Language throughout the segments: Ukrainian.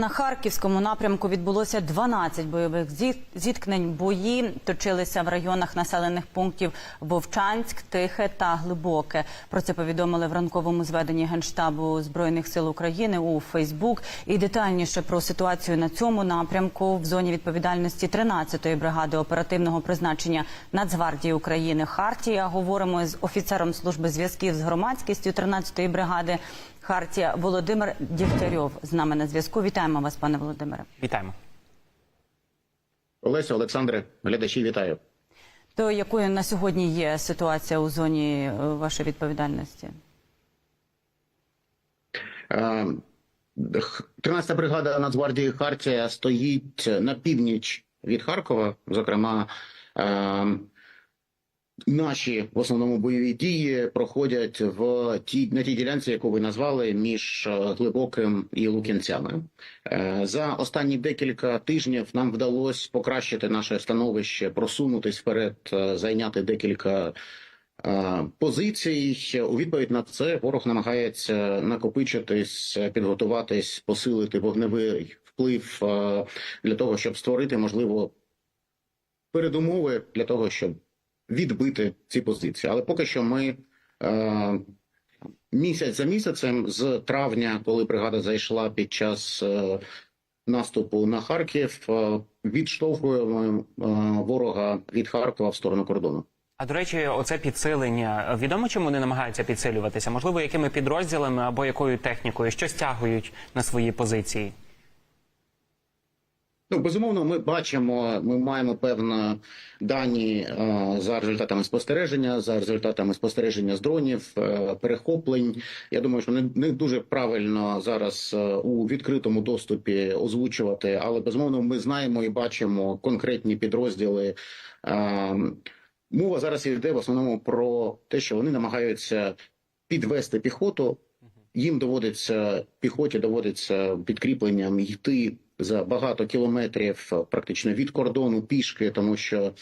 На харківському напрямку відбулося 12 бойових зіт- зіткнень. Бої точилися в районах населених пунктів Вовчанськ, Тихе та Глибоке. Про це повідомили в ранковому зведенні генштабу збройних сил України у Фейсбук. І детальніше про ситуацію на цьому напрямку в зоні відповідальності 13-ї бригади оперативного призначення Нацгвардії України Хартія. Говоримо з офіцером служби зв'язків з громадськістю 13-ї бригади. Хартія Володимир Дігтярьов з нами на зв'язку. Вітаємо вас, пане Володимире. Вітаємо. Олеся, Олександре, глядачі, вітаю. То якою на сьогодні є ситуація у зоні е, вашої відповідальності? Е, 13-та бригада Нацгвардії Хартія стоїть на північ від Харкова. Зокрема, е, наші в основному бойові дії проходять в тій на тій ділянці, яку ви назвали, між е, глибоким і Лук'янцями. Е, За останні декілька тижнів нам вдалося покращити наше становище, просунутись вперед, е, зайняти декілька позицій. У відповідь на це ворог намагається накопичитись, підготуватись, посилити вогневий вплив для того, щоб створити можливо передумови для того, щоб відбити ці позиції. Але поки що ми е, місяць за місяцем, з травня, коли бригада зайшла під час е, наступу на Харків, е, відштовхуємо е, ворога від Харкова в сторону кордону. А до речі, оце підсилення. Відомо, чому вони намагаються підсилюватися? Можливо, якими підрозділами або якою технікою, що стягують на свої позиції? Ну, безумовно, ми бачимо, ми маємо певні дані е, за результатами спостереження, за результатами спостереження з дронів, е, перехоплень. Я думаю, що не, не дуже правильно зараз е, у відкритому доступі озвучувати, але безумовно, ми знаємо і бачимо конкретні підрозділи. Мова зараз йде в основному про те, що вони намагаються підвести піхоту. Їм доводиться піхоті, доводиться підкріпленням йти за багато кілометрів е, практично від кордону пішки, тому що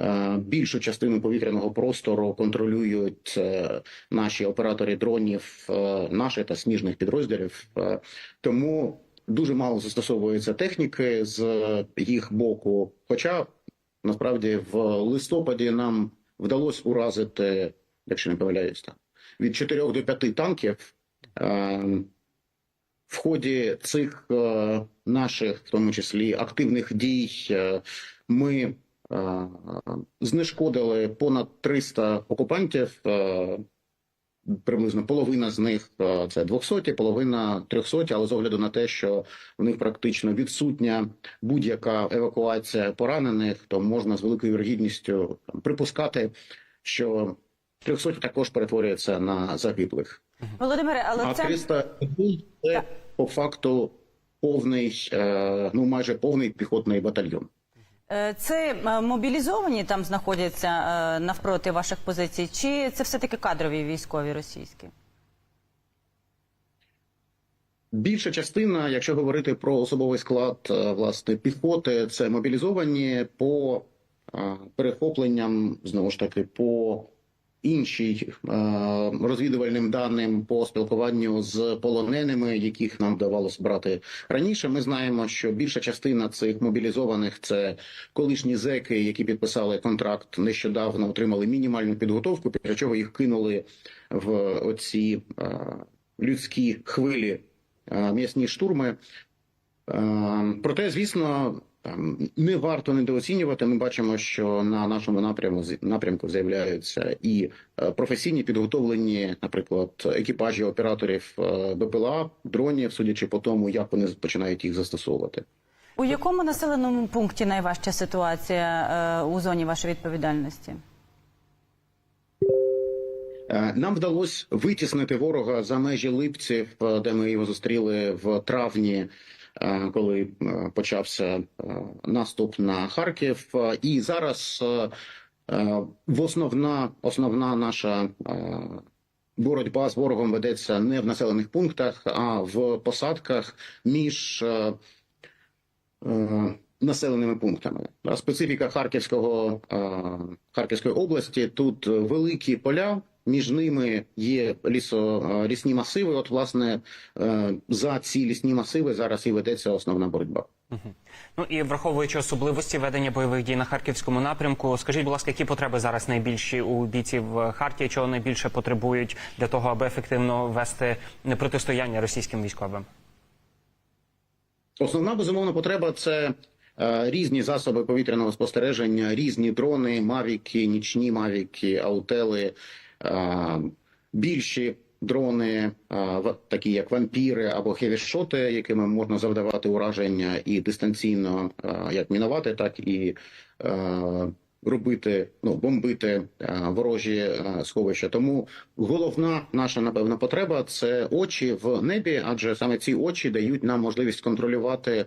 е, більшу частину повітряного простору контролюють е, наші оператори дронів, наші та сніжних підрозділів. Тому дуже мало застосовується техніки з їх боку. Хоча насправді в листопаді нам вдалося уразити, якщо не помиляюсь, від 4 до 5 танків. В ході цих е, наших, в тому числі активних дій, е, ми е, знешкодили понад 300 окупантів. е, Приблизно половина з них це 200, половина 300, але з огляду на те, що в них практично відсутня будь-яка евакуація поранених, то можна з великою вірогідністю припускати, що 300 також перетворюється на загиблих. Володимире, але А це 300 людей – це по факту повний, е, ну майже повний піхотний батальйон. е, це е, мобілізовані там знаходяться навпроти ваших позицій, чи це все таки кадрові військові російські? Більша частина, якщо говорити про особовий склад власне піхоти, це мобілізовані по перехопленням знову ж таки по іншій е, розвідувальним даним по спілкуванню з полоненими, яких нам вдавалося брати раніше. Ми знаємо, що більша частина цих мобілізованих це колишні зеки, які підписали контракт нещодавно, отримали мінімальну підготовку, після чого їх кинули в оці е, людські хвилі е, м'ясні штурми. Проте, звісно, не варто недооцінювати. Ми бачимо, що на нашому напрямку напрямку з'являються і е, професійні підготовлені, наприклад, екіпажі операторів е, БПЛА, дронів, судячи по тому, як вони починають їх застосовувати. У якому населеному пункті найважча ситуація е, у зоні вашої відповідальності? Нам вдалося витіснити ворога за межі Липців, де ми його зустріли в травні, коли е, почався е, наступ на Харків. Е, І зараз е, е, в основна, основна наша е, боротьба з ворогом ведеться не в населених пунктах, а в посадках між е, е, населеними пунктами. Специфіка Харківського е, Харківської області тут великі поля, Між ними є лісо, е, лісні масиви. От, власне, е, за ці лісні масиви зараз і ведеться основна боротьба. Ну і враховуючи особливості ведення бойових дій на харківському напрямку, скажіть, будь ласка, які потреби зараз найбільші у бійців Хартії, чого найбільше потребують для того, аби ефективно вести протистояння російським військовим? Основна безумовна потреба це е, різні засоби повітряного спостереження, різні дрони, мавіки, нічні мавіки, аутели, більші дрони, такі як вампіри або хевішоти, якими можна завдавати ураження і дистанційно як мінувати, так і робити, ну бомбити ворожі сховища. Тому головна наша напевно потреба це очі в небі, адже саме ці очі дають нам можливість контролювати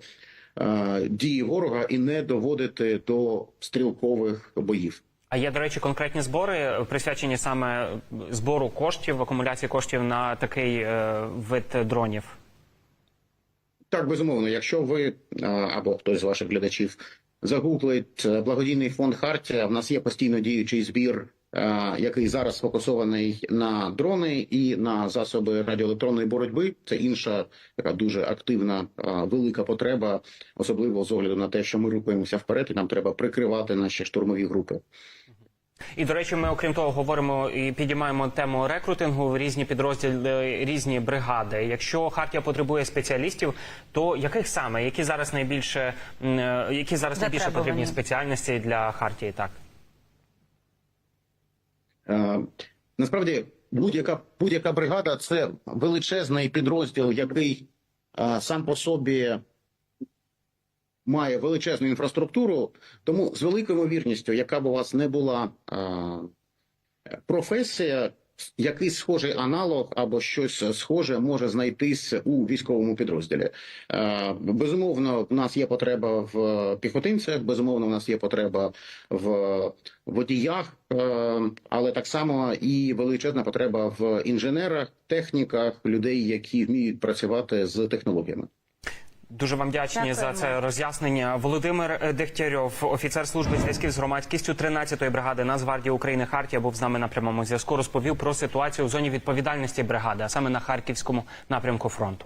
дії ворога і не доводити до стрілкових боїв. А є, до речі, конкретні збори, е, присвячені саме збору коштів, акумуляції коштів на такий е, вид дронів. Так, безумовно, якщо ви або хтось з ваших глядачів загуглить е, благодійний фонд Хартія, в нас є постійно діючий збір, е, який зараз сфокусований на дрони і на засоби радіоелектронної боротьби. Це інша така дуже активна е, велика потреба, особливо з огляду на те, що ми рухаємося вперед, і нам треба прикривати наші штурмові групи. І до речі, ми окрім того говоримо і підіймаємо тему рекрутингу, в різні підрозділи, різні бригади. Якщо Хартія потребує спеціалістів, то яких саме, які зараз найбільше е, які зараз найбільше потрібні спеціальності для Хартії? Так. Е, Насправді, будь-яка будь-яка бригада це величезний підрозділ, який е, сам по собі має величезну інфраструктуру. Тому з великою ймовірністю, яка б у вас не була е, професія, якийсь схожий аналог або щось схоже може знайтись у військовому підрозділі. Е, Безумовно, в нас є потреба в піхотинцях, безумовно, в нас є потреба в водіях, е, але так само і величезна потреба в інженерах, техніках, людей, які вміють працювати з технологіями. Дуже вам вдячні за це роз'яснення. Володимир е, Дегтярьов, офіцер служби зв'язків з громадськістю 13-ї бригади Нацгвардії України Хартія, був з нами на прямому зв'язку. Розповів про ситуацію в зоні відповідальності бригади, а саме на харківському напрямку фронту.